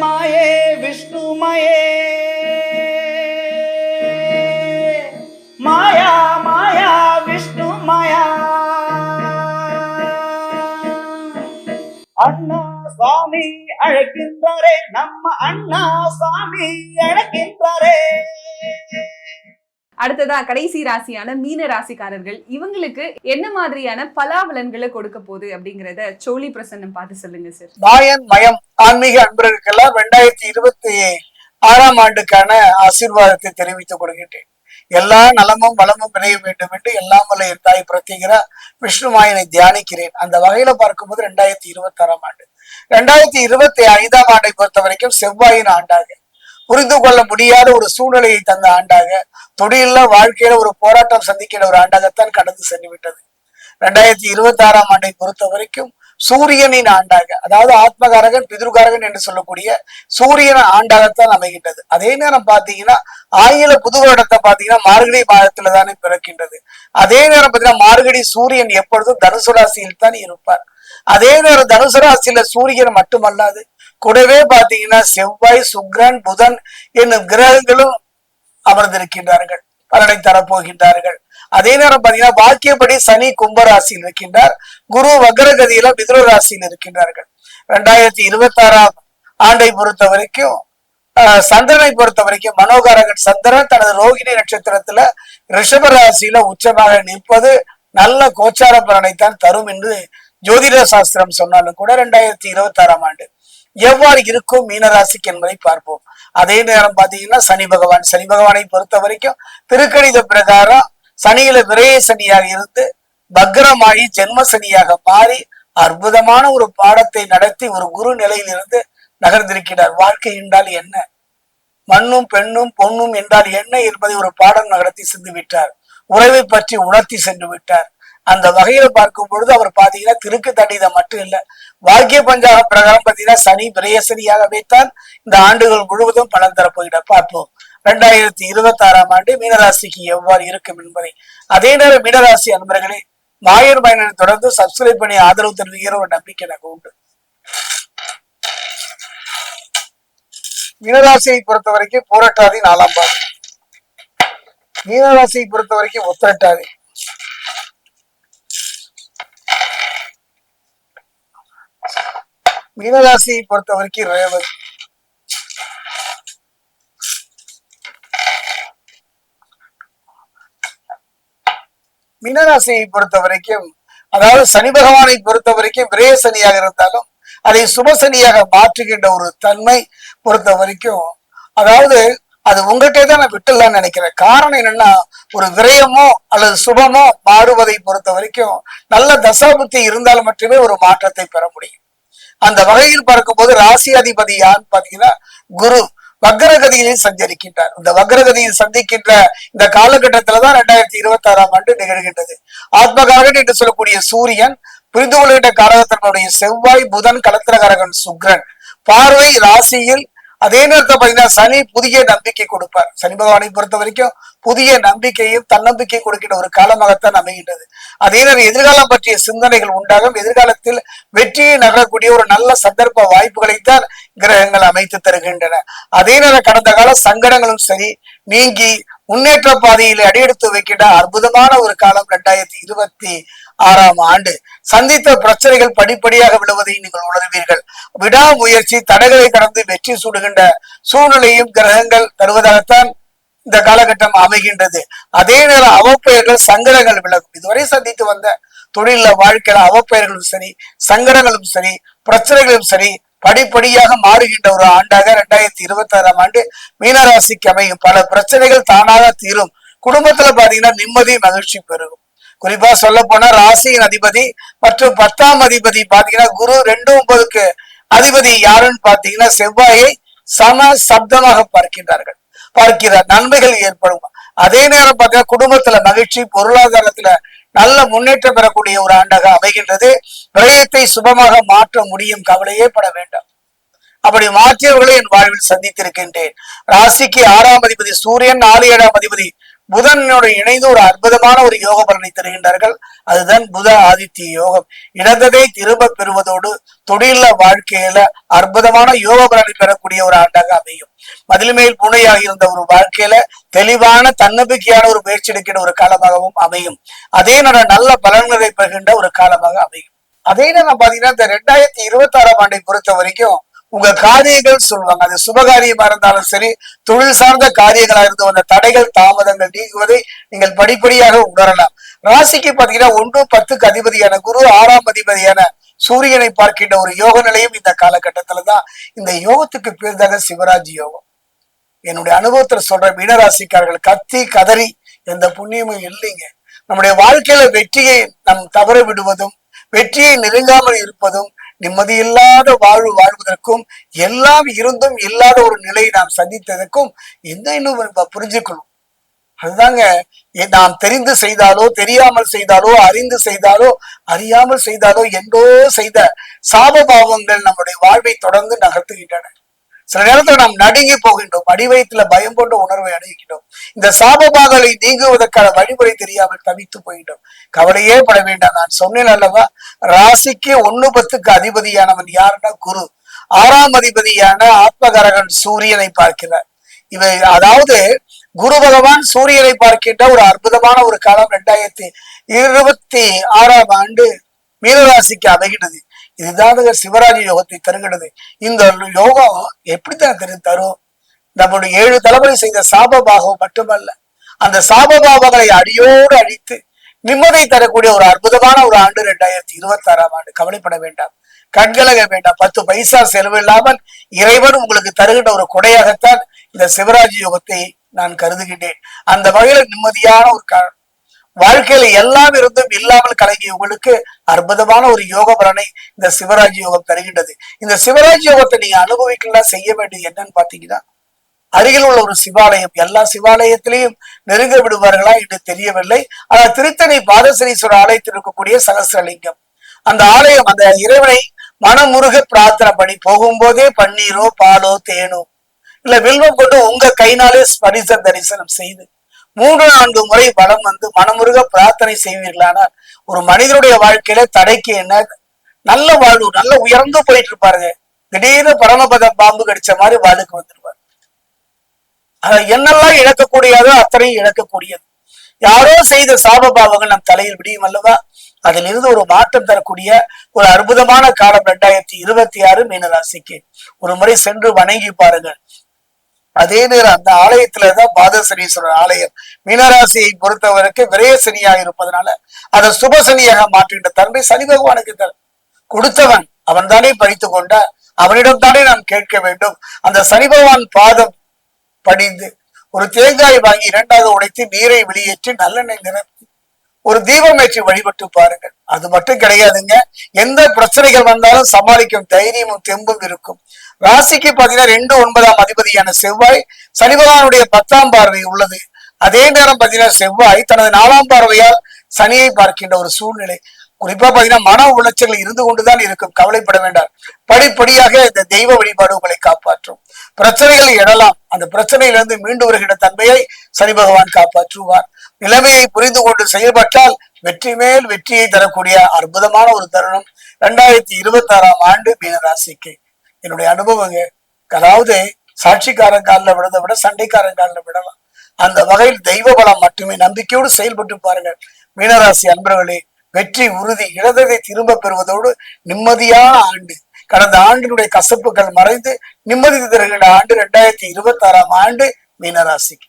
మాయే విష్ణుమయే మాయా. మాయా విష్ణుమయా అన్నా స్వామి అడగిందరే నమ్మ అన్నా స్వామి అడగిందరే அடுத்ததா கடைசி ராசியான மீன ராசிக்காரர்கள் இவங்களுக்கு என்ன மாதிரியான பலாபலன்களை கொடுக்க போகுது அப்படிங்கறத சோழி பிரசன்னம் பார்த்து சொல்லுங்க சார். மாயன் மயம் ஆன்மீக அன்பர்களுக்கெல்லாம் ரெண்டாயிரத்தி இருபத்தி ஆறாம் ஆண்டுக்கான ஆசீர்வாதத்தை தெரிவித்துக் கொள்கின்றேன். எல்லா நலமும் வளமும் விளைய வேண்டும் என்று எல்லாம் வல்ல என் தாய் பிரத்யேகரா விஷ்ணு மாயனை தியானிக்கிறேன். அந்த வகையில பார்க்கும்போது ரெண்டாயிரத்தி இருபத்தி ஆறாம் ஆண்டு. ரெண்டாயிரத்தி இருபத்தி ஐந்தாம் ஆண்டை பொறுத்த வரைக்கும் செவ்வாயின் ஆண்டாக. புரிந்து கொள்ள முடியாத ஒரு சூழ்நிலையை தந்த ஆண்டாக தொழில வாழ்க்கையில ஒரு போராட்டம் சந்திக்கிற ஒரு ஆண்டாகத்தான் கடந்து சென்றுவிட்டது. ரெண்டாயிரத்தி இருபத்தி ஆறாம் ஆண்டை பொறுத்த வரைக்கும் சூரியனின் ஆண்டாக அதாவது ஆத்மகாரகன் பிதுர்காரகன் என்று சொல்லக்கூடிய சூரியன் ஆண்டாகத்தான் அமைகின்றது. அதே நேரம் பாத்தீங்கன்னா ஆங்கில புது வருடத்தை பாத்தீங்கன்னா மார்கழி மாதத்துல தானே பிறக்கின்றது. அதே நேரம் பாத்தீங்கன்னா மார்கழி சூரியன் எப்பொழுதும் தனுசு ராசியில் தான் இருப்பார். அதே நேரம் தனுசு ராசியில சூரியன் மட்டுமல்லாது கூடவே பாத்தீங்கன்னா செவ்வாய் சுக்கிரன் புதன் என்னும் கிரகங்களும் அமர்ந்திருக்கின்றார்கள். பலனை தரப்போகின்றார்கள். அதே நேரம் பாத்தீங்கன்னா வாக்கியப்படி சனி கும்பராசியில் இருக்கின்றார். குரு வக்ரகதியில மிதுன ராசியில் இருக்கின்றார்கள். ரெண்டாயிரத்தி இருபத்தி ஆறாம் ஆண்டை பொறுத்த வரைக்கும் சந்திரனை பொறுத்த வரைக்கும் மனோகாரகன் சந்திரன் தனது ரோகிணி நட்சத்திரத்துல ரிஷப ராசியில உச்சமாக நிற்பது நல்ல கோச்சார பலனைத்தான் தரும் என்று ஜோதிட சாஸ்திரம் சொன்னாலும் கூட ரெண்டாயிரத்தி இருபத்தி ஆறாம் ஆண்டு. எவ்வாறு இருக்கும் மீனராசிக்கு என்பதை பார்ப்போம். அதே நேரம் பாத்தீங்கன்னா சனி பகவான். சனி பகவானை பொறுத்த வரைக்கும் திருக்கணித பிரகாரம் சனியில விரைய சனியாக இருந்து பக்ரமாகி ஜென்ம சனியாக மாறி அற்புதமான ஒரு பாடத்தை நடத்தி ஒரு குரு நிலையிலிருந்து நகர்ந்திருக்கிறார். வாழ்க்கை என்றால் என்ன? மண்ணும் பெண்ணும் பொண்ணும் என்றால் என்ன என்பதை ஒரு பாடம் நடத்தி சென்று விட்டார் உறவை பற்றி உணர்த்தி சென்று விட்டார். அந்த வகையில பார்க்கும் பொழுது அவர் பாத்தீங்கன்னா திருக்கு தண்டிதம் மட்டும் இல்ல வாக்கிய பஞ்சாக பிரகாரம் பாத்தீங்கன்னா சனி பிரேயசனியாகவே தான் இந்த ஆண்டுகள் முழுவதும் பலன் தரப்போகிட பார்ப்போம். ரெண்டாயிரத்தி இருபத்தி ஆறாம் ஆண்டு மீனராசிக்கு எவ்வாறு இருக்கும் என்பதை. அதே நேரம் மீனராசி அன்பர்களே மாயர் பயணனை தொடர்ந்து சப்ஸ்கிரைப் பண்ணி ஆதரவு தருவீங்கிற ஒரு நம்பிக்கை எனக்கு உண்டு. மீனராசியை பொறுத்த வரைக்கும் போராட்டாதி நாலாம் பாதம் மீனராசியை பொறுத்த வரைக்கும் உத்திரட்டாதி மீனராசியை பொறுத்த வரைக்கும் ரேவதி. மீனராசியை பொறுத்த வரைக்கும் அதாவது சனி பகவானை பொறுத்த வரைக்கும் விரய சனியாக இருந்தாலும் அதை சுப சனியாக மாற்றுகின்ற ஒரு தன்மை பொறுத்த வரைக்கும் அதாவது அது உங்கள்கிட்ட தான் நான் விட்டுலான்னு நினைக்கிறேன். காரணம் என்னன்னா ஒரு விரயமோ அல்லது சுபமோ மாறுவதை பொறுத்த வரைக்கும் நல்ல தசாபுத்தி இருந்தால் மட்டுமே ஒரு மாற்றத்தை பெற முடியும். அந்த வகையில் பார்க்கும்போது ராசி அதிபதி யான்னு பாத்தீங்கன்னா குரு. வக்ரகதியில் சஞ்சரிக்கின்றார். இந்த வக்ரகதியில் சந்திக்கின்ற இந்த காலகட்டத்துலதான் ரெண்டாயிரத்தி இருபத்தி ஆறாம் ஆண்டு நிகழ்கின்றது. ஆத்மகாரகன் என்று சொல்லக்கூடிய சூரியன் புரிந்து கொள்கின்ற காரகத்தனுடைய செவ்வாய் புதன் கலத்திரகாரகன் சுக்ரன். பார்வை ராசியில் அதே நேரத்தை பார்த்தீங்கன்னா சனி புதிய நம்பிக்கை கொடுப்பார். சனி பகவானை பொறுத்த வரைக்கும் புதிய நம்பிக்கையும் தன்னம்பிக்கை கொடுக்கின்ற ஒரு காலமாகத்தான் அமைகின்றது. அதே நேரம் எதிர்காலம் பற்றிய சிந்தனைகள் உண்டாகும். எதிர்காலத்தில் வெற்றியை நகரக்கூடிய ஒரு நல்ல சந்தர்ப்ப வாய்ப்புகளைத்தான் கிரகங்கள் அமைத்து தருகின்றன. அதே நேரம் கடந்த கால சங்கடங்களும் சரி நீங்கி முன்னேற்ற பாதையில் அடியெடுத்து வைக்கின்ற அற்புதமான ஒரு காலம் ரெண்டாயிரத்தி இருபத்தி ஆறாம் ஆண்டு. சந்தித்த பிரச்சனைகள் படிப்படியாக விழுவதை நீங்கள் உணர்வீர்கள். விடாமுயற்சி தடைகளை கடந்து வெற்றி சூடுகின்ற சூழ்நிலையும் கிரகங்கள் தருவதாகத்தான் இந்த காலகட்டம் அமைகின்றது. அதே நேரம் அவப்பெயர்கள் சங்கடங்கள் விலகும். இதுவரை சந்தித்து வந்த தொழில வாழ்க்கையில அவப்பெயர்களும் சரி சங்கடங்களும் சரி பிரச்சனைகளும் சரி படிப்படியாக மாறுகின்ற ஒரு ஆண்டாக இரண்டாயிரத்தி இருபத்தி ஆறாம் ஆண்டு மீனராசிக்கு அமையும். பல பிரச்சனைகள் தானாக தீரும். குடும்பத்துல பாத்தீங்கன்னா நிம்மதி மகிழ்ச்சி பெருகும். குறிப்பா சொல்ல போனா ராசியின் அதிபதி மற்றும் பத்தாம் அதிபதி பாத்தீங்கன்னா குரு ரெண்டு ஒன்பதுக்கு அதிபதி யாருன்னு பாத்தீங்கன்னா செவ்வாயை சம சப்தமாக பார்க்கின்றார்கள். பார்க்கிறார் நன்மைகள் ஏற்படும். அதே நேரம் பார்த்தீங்கன்னா குடும்பத்துல மகிழ்ச்சி பொருளாதாரத்துல நல்ல முன்னேற்றம் பெறக்கூடிய ஒரு ஆண்டாக அமைகின்றது. விரயத்தை சுபமாக மாற்ற முடியும் கவலையே பட வேண்டாம். அப்படி மாற்றியவர்களை என் வாழ்வில் சந்தித்திருக்கின்றேன். ராசிக்கு ஆறாம் அதிபதி சூரியன் நாலு ஏழாம் அதிபதி புதனோட இணைந்து ஒரு அற்புதமான ஒரு யோக பலனை தருகின்றார்கள். அதுதான் புத ஆதித்ய யோகம். இழந்ததை திரும்ப பெறுவதோடு தொழில வாழ்க்கையில அற்புதமான யோக பலனை பெறக்கூடிய ஒரு ஆண்டாக அமையும். மதில்மேல் புனையாக இருந்த ஒரு வாழ்க்கையில தெளிவான தன்னம்பிக்கையான ஒரு முயற்சி எடுக்கிற ஒரு காலமாகவும் அமையும். அதே நேரம் நல்ல பலன்களை பெறுகின்ற ஒரு காலமாக அமையும். அதே நேரம் பாத்தீங்கன்னா இந்த ரெண்டாயிரத்தி இருபத்தி ஆறாம் ஆண்டை பொறுத்த வரைக்கும் உங்க காரியங்கள் சொல்லுவாங்க. அது சுபகாரியமா இருந்தாலும் சரி தொழில் சார்ந்த காரியங்களா இருந்து வந்த தடைகள் தாமதங்கள் நீங்குவதை நீங்கள் படிப்படியாக உணரலாம். ராசிக்கு பாத்தீங்கன்னா ஒன்று பத்துக்கு அதிபதியான குரு ஆறாம் அதிபதியான சூரியனை பார்க்கின்ற ஒரு யோக நிலையும் இந்த காலகட்டத்துல தான் இந்த யோகத்துக்கு பேர் தாங்க சிவராஜ் யோகம். என்னுடைய அனுபவத்துல சொல்ற மீனராசிக்காரர்கள் கத்தி கதறி எந்த புண்ணியமும் இல்லைங்க. நம்முடைய வாழ்க்கையில வெற்றியை நம் தவற விடுவதும் வெற்றியை நெருங்காமல் இருப்பதும் நிம்மதியில்லாத வாழ்வு வாழ்வதற்கும் எல்லாம் இருந்தும் இல்லாத ஒரு நிலையை நாம் சந்தித்ததற்கும் என்ன இன்னும் புரிஞ்சுக்கணும்? அதுதாங்க நாம் தெரிந்து செய்தாலோ தெரியாமல் செய்தாலோ அறிந்து செய்தாலோ அறியாமல் செய்தாலோ எங்கோ செய்த சாபபாவங்கள் நம்முடைய வாழ்வை தொடர்ந்து நகர்த்துகின்றன. சில நேரத்தில் நாம் நடுங்கி போகின்றோம் அடிவயத்துல பயம் கொண்ட உணர்வை அடைகின்றோம் இந்த சாபபாகளை நீங்குவதற்கான வழிமுறை தெரியாமல் தவித்து போகின்றோம். கவலையே பட வேண்டாம். நான் சொன்னேன் அல்லவா? ராசிக்கு ஒண்ணு பத்துக்கு அதிபதியானவன் யாருன்னா குரு. ஆறாம் அதிபதியான ஆத்மகரகன் சூரியனை பார்க்கிறார். இவை அதாவது குரு பகவான் சூரியனை பார்க்கின்ற ஒரு அற்புதமான ஒரு காலம் ரெண்டாயிரத்தி இருபத்தி ஆறாம் ஆண்டு மீனராசிக்கு அமைகிறது இதுதான் சிவராஜ யோகத்தை தருகிறது. இந்த யோகம் எப்படித்தான் தெரி தரும் நம்முடைய ஏழு தலைமுறை செய்த சாபபாகம் மட்டுமல்ல அந்த சாபபாவங்களை அடியோடு அழித்து நிம்மதி தரக்கூடிய ஒரு அற்புதமான ஒரு ஆண்டு ரெண்டாயிரத்தி இருபத்தி ஆறாம் ஆண்டு. கவலைப்பட வேண்டாம். கண்கலக வேண்டாம். பத்து பைசா செலவு இல்லாமல் இறைவன் உங்களுக்கு தருகின்ற ஒரு கொடையாகத்தான் இந்த சிவராஜ் யோகத்தை நான் கருதுகின்றேன். அந்த வகையில நிம்மதியான ஒரு வாழ்க்கையில எல்லாம் இருந்தும் இல்லாமல் கலங்கிய உங்களுக்கு அற்புதமான ஒரு யோக பலனை இந்த சிவராஜ் யோகம் தருகின்றது. இந்த சிவராஜ் யோகத்தை நீங்க அனுபவிக்கலாம் செய்ய வேண்டியது என்னன்னு பாத்தீங்கன்னா அருகில் உள்ள ஒரு சிவாலயம் எல்லா சிவாலயத்திலையும் நெருங்க விடுவார்களா என்று தெரியவில்லை. ஆனால் திருத்தணி பாதசனீஸ்வரர் ஆலயத்தில் இருக்கக்கூடிய சகசிரலிங்கம் அந்த ஆலயம் அந்த இறைவனை மனமுருக பிரார்த்தனை பண்ணி போகும்போதே பன்னீரோ பாலோ தேனோ இல்ல வில்வம் கொண்டு உங்க கைனாலே ஸ்பரிச தரிசனம் செய்து மூன்று நான்கு முறை வளம் வந்து மனமுருக பிரார்த்தனை செய்வீர்களானால் ஒரு மனிதனுடைய வாழ்க்கையில தடைக்கு என்ன? நல்ல வாழ்வு நல்ல உயர்ந்து போயிட்டு இருப்பாருங்க. திடீர்னு பரமபத பாம்பு கடிச்ச மாதிரி வாழ்க்கை வந்துருவார். அதை என்னெல்லாம் இழக்கக்கூடியதோ அத்தனையும் இழக்கக்கூடியது. யாரோ செய்த சாப பாவங்கள் நம் தலையில் விடியும் அல்லவா? அதிலிருந்து ஒரு மாற்றம் தரக்கூடிய ஒரு அற்புதமான காலம் ரெண்டாயிரத்தி இருபத்தி ஆறு மீனராசிக்கு. ஒரு முறை சென்று வணங்கி பாருங்கள். அதே நேரம் அந்த ஆலயத்துலதான் பாதசனீஸ்வரர் ஆலயம். மீனராசியை பொறுத்தவரைக்கு விரைய சனியாக இருப்பதனால அதை சுப சனியாக மாற்றுகின்ற தன்மை சனி பகவானுக்கு தர கொடுத்தவன் அவன் தானே பறித்து கொண்ட அவனிடம் தானே நாம் கேட்க வேண்டும். அந்த சனி பகவான் பாதம் படிந்து ஒரு தேங்காய் வாங்கி இரண்டாவது உடைத்து நீரை வெளியேற்றி நல்லெண்ணெய் நிரப்பி ஒரு தீபம் ஏற்றி வழிபட்டு பாருங்கள். அது மட்டும் கிடையாதுங்க. எந்த பிரச்சனைகள் வந்தாலும் சமாளிக்கும் தைரியமும் தெம்பும் இருக்கும். ராசிக்கு பாத்தீங்கன்னா ரெண்டு ஒன்பதாம் அதிபதியான செவ்வாய் சனிபகவானுடைய பத்தாம் பார்வை உள்ளது. அதே நேரம் பாத்தீங்கன்னா செவ்வாய் தனது நாலாம் பார்வையால் சனியை பார்க்கின்ற ஒரு சூழ்நிலை. குறிப்பா பாத்தீங்கன்னா மன உளைச்சல் இருந்து கொண்டுதான் இருக்கும். கவலைப்பட வேண்டாம். படிப்படியாக இந்த தெய்வ வழிபாடு உங்களை காப்பாற்றும். பிரச்சனைகள் எழலாம். அந்த பிரச்சனையிலிருந்து மீண்டு வருகின்ற தன்மையை சனி பகவான் காப்பாற்றுவார். நிலைமையை புரிந்து கொண்டு செயல்பட்டால் வெற்றி மேல் வெற்றியை தரக்கூடிய அற்புதமான ஒரு தருணம் ரெண்டாயிரத்தி இருபத்தி ஆறாம் ஆண்டு மீனராசிக்கு. என்னுடைய அனுபவங்க அதாவது சாட்சிக்காரன் காலில் விட சண்டைக்காரன் காலில் விடலாம். அந்த வகையில் தெய்வ பலம் மட்டுமே. நம்பிக்கையோடு செயல்பட்டு பாருங்கள். மீனராசி அன்பர்களே வெற்றி உறுதி இழந்ததை திரும்ப பெறுவதோடு நிம்மதியான ஆண்டு. கடந்த ஆண்டினுடைய கசப்புகள் மறைந்து நிம்மதி தருகின்ற ஆண்டு ரெண்டாயிரத்தி இருபத்தி ஆறாம் ஆண்டு மீனராசிக்கு.